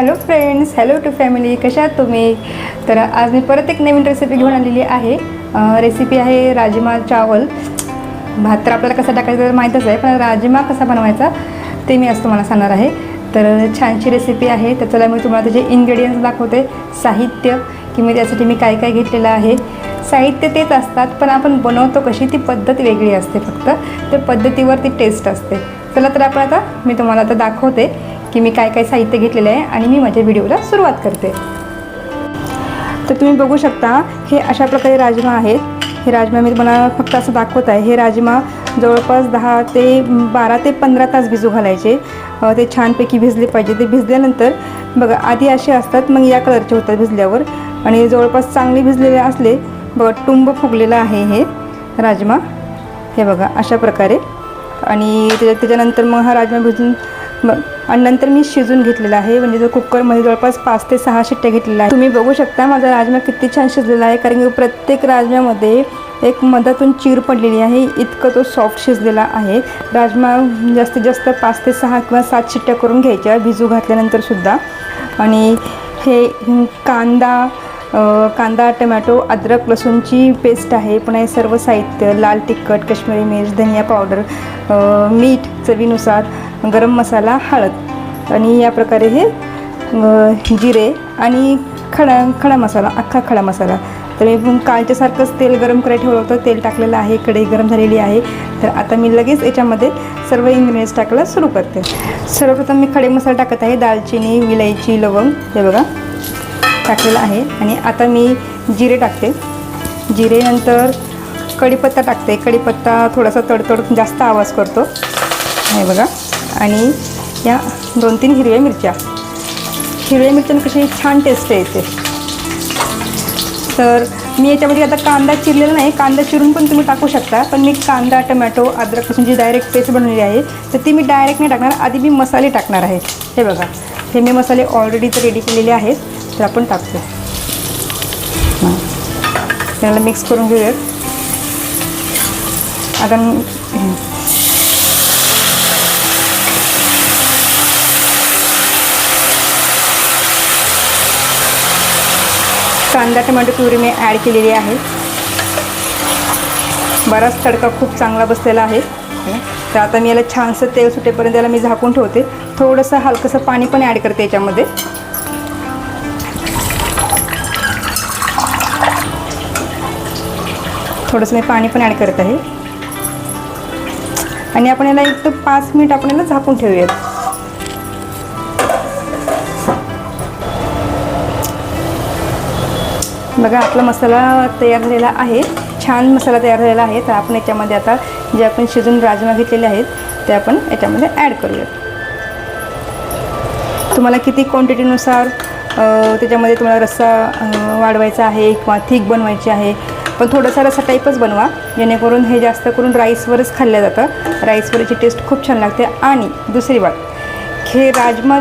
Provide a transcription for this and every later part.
Hello friends hello to family कशा आहात तुम्ही? तर आज मी परत एक नवीन रेसिपी घेऊन आलेली आहे. रेसिपी आहे राजमा चावल. भात तर आपल्याला कसा टाकायचा तर माहीतच आहे पण राजमा कसा बनवायचा ते मी आज तुम्हाला सांगणार आहे. तर छानशी रेसिपी आहे तर चला मी तुम्हाला त्याचे इन्ग्रेडियंट्स दाखवते. साहित्य की मी त्यासाठी मी काय काय घेतलेलं आहे. साहित्य तेच असतात पण आपण बनवतो कशी ती पद्धत वेगळी असते फक्त. त्या पद्धतीवर ती टेस्ट असते. चला तर आपण आता मी तुम्हाला आता दाखवते. की मी काय काय साहित्य घेतलेलं आहे आणि मी माझ्या व्हिडिओला सुरुवात करते. तर तुम्ही बघू शकता हे अशा प्रकारे राजमा आहेत. हे राजमा मी तुम्हाला फक्त असं दाखवत आहे. हे राजमा जवळपास दहा ते बारा ते पंधरा तास भिजू घालायचे. ते छानपैकी भिजले पाहिजे. ते भिजल्यानंतर बघा आधी असे असतात मग या कलरचे होतात भिजल्यावर. आणि जवळपास चांगले भिजलेले असले बघा टुंब फुगलेलं आहे हे राजमा. हे बघा अशा प्रकारे. आणि त्याच्या त्याच्यानंतर मग हा राजमा भिजून आणि नंतर मी शिजून घेतलेला आहे. म्हणजे जो कुकरमध्ये जवळपास पाच ते सहा शिट्ट्या घेतलेल्या आहे तुम्ही बघू शकता माझा राजमा किती छान शिजलेला आहे. कारण की प्रत्येक राजम्यामध्ये एक मधातून चीर पडलेली आहे. इतकं तो सॉफ्ट शिजलेला आहे. राजमा जास्तीत जास्त पाच ते सहा किंवा सात शिट्ट्या करून घ्यायच्या. भिजू घातल्यानंतर सुद्धा. आणि हे कांदा कांदा टमॅटो अद्रक लसूणची पेस्ट आहे. पुन्हा हे सर्व साहित्य लाल तिखट काश्मीरी मिर्च धनिया पावडर मीठ चवीनुसार गरम मसाला हळद. आणि या प्रकारे हे जिरे आणि खडा खडा मसाला अख्खा खडा मसाला. तर मी कालच्यासारखंच तेल गरम करायला ठेवलं होतं. तेल टाकलेलं आहे कढई गरम झालेली आहे. तर आता मी लगेच याच्यामध्ये सर्व इन्ग्रेडियंट्स टाकायला सुरू करते. सर्वप्रथम मी खडे मसाला टाकत आहे. दालचिनी विलायची लवंग हे बघा टाकलेलं आहे. आणि आता मी जिरे टाकते. जिरे नंतर कढीपत्ता टाकते. कढीपत्ता थोडासा तडतड जास्त आवाज करतो. हे बघा. आणि या दोन तीन हिरव्या मिरच्या. हिरव्या मिरच्यानं कशी छान टेस्ट येते तर मी याच्यामध्ये आता कांदा चिरलेला नाही कांदा चिरून पण तुम्ही टाकू शकता पण मी कांदा टमॅटो अद्रक जी डायरेक्ट पेस्ट बनवलेली आहे तर ती मी डायरेक्ट नाही टाकणार आधी मी मसाले टाकणार आहे. हे बघा हे मी मसाले ऑलरेडी तर रेडी केलेले आहेत तर आपण टाकतो. त्याला मिक्स करून घेऊयात. आता कांदा टोमॅटो प्युरी मी ॲड केलेली आहे. बराच तडका खूप चांगला बसलेला आहे. तर आता मी याला छानसं तेल सुटेपर्यंत याला मी झाकून ठेवते. थोडंसं हलकंसं पाणी पण ॲड करते याच्यामध्ये. थोडंसं मी पाणी पण ॲड करत आहे. आणि आपण याला एक तर पाच मिनिट आपण याला झाकून ठेवूयात. बघा आपला मसाला तयार झालेला आहे. छान मसाला तयार झालेला आहे. तर आपण याच्यामध्ये आता जे आपण शिजून राजमा घेतलेले आहेत ते आपण याच्यामध्ये ॲड करूयात. तुम्हाला किती क्वांटिटीनुसार त्याच्यामध्ये तुम्हाला रस्सा वाढवायचा आहे किंवा थिक बनवायची आहे पण थोडासा रस्सा टाईपच बनवा. जेणेकरून हे जास्त करून राईसवरच खाल्लं जातं. राईसवर याची टेस्ट खूप छान लागते. आणि दुसरी बात हे राजमा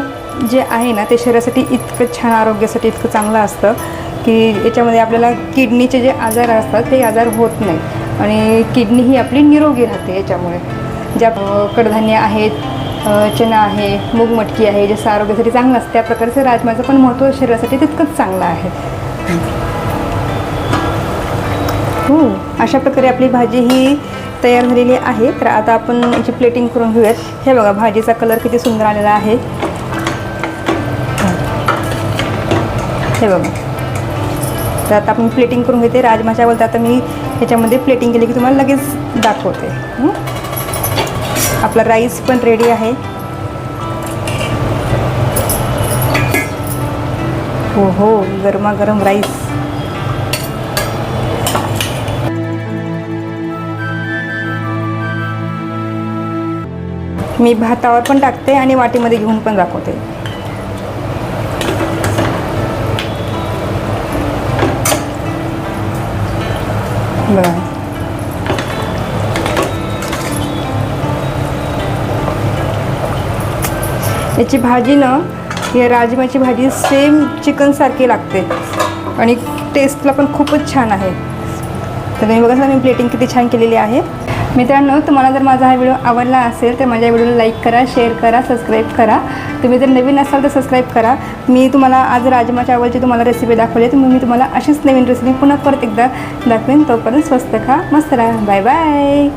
जे आहे ना ते शरीरासाठी इतकं छान आरोग्यासाठी इतकं चांगलं असतं. की याच्यामध्ये आपल्याला किडनीचे जे आजार असतात ते आजार होत नाही. आणि किडनी ही आपली निरोगी राहते याच्यामुळे. ज्या कडधान्य आहेत चना आहे मूग मटकी आहे जसं आरोग्यासाठी चांगलं असतं त्या प्रकारचं राजमाचं पण महत्त्व शरीरासाठी तितकंच चांगलं आहे. हो अशा प्रकारे आपली भाजी ही तयार झालेली आहे. तर आता आपण याची प्लेटिंग करून घेऊयात. हे बघा भाजीचा कलर किती सुंदर आलेला आहे. हे बघा. तर आता आपण प्लेटिंग करून घेते. राजमाच्या तर आता मी ह्याच्यामध्ये प्लेटिंग केली की तुम्हाला लगेच दाखवते. आपला राईस पण रेडी आहे. हो हो गरमागरम राईस मी भातावर पण टाकते आणि वाटीमध्ये घेऊन पण दाखवते. बघा याची भाजी ना ही राजमाची भाजी सेम चिकनसारखी लागते. आणि टेस्टला पण खूपच छान आहे. तर तुम्ही बघा मी प्लेटिंग किती छान केलेली आहे. मित्रांनो तुम्हाला जर माझा हा व्हिडिओ आवडला असेल तर माझ्या व्हिडिओला लाईक करा शेअर करा सबस्क्राईब करा. तुम्ही जर नवीन असाल तर सबस्क्राईब करा. मी तुम्हाला आज राजमा चावलची तुम्हाला रेसिपी दाखवली तर मग मी तुम्हाला अशीच नवीन रेसिपी पुन्हा परत एकदा दाखवेन. तोपर्यंत स्वस्त खा मस्त राहा. Bye bye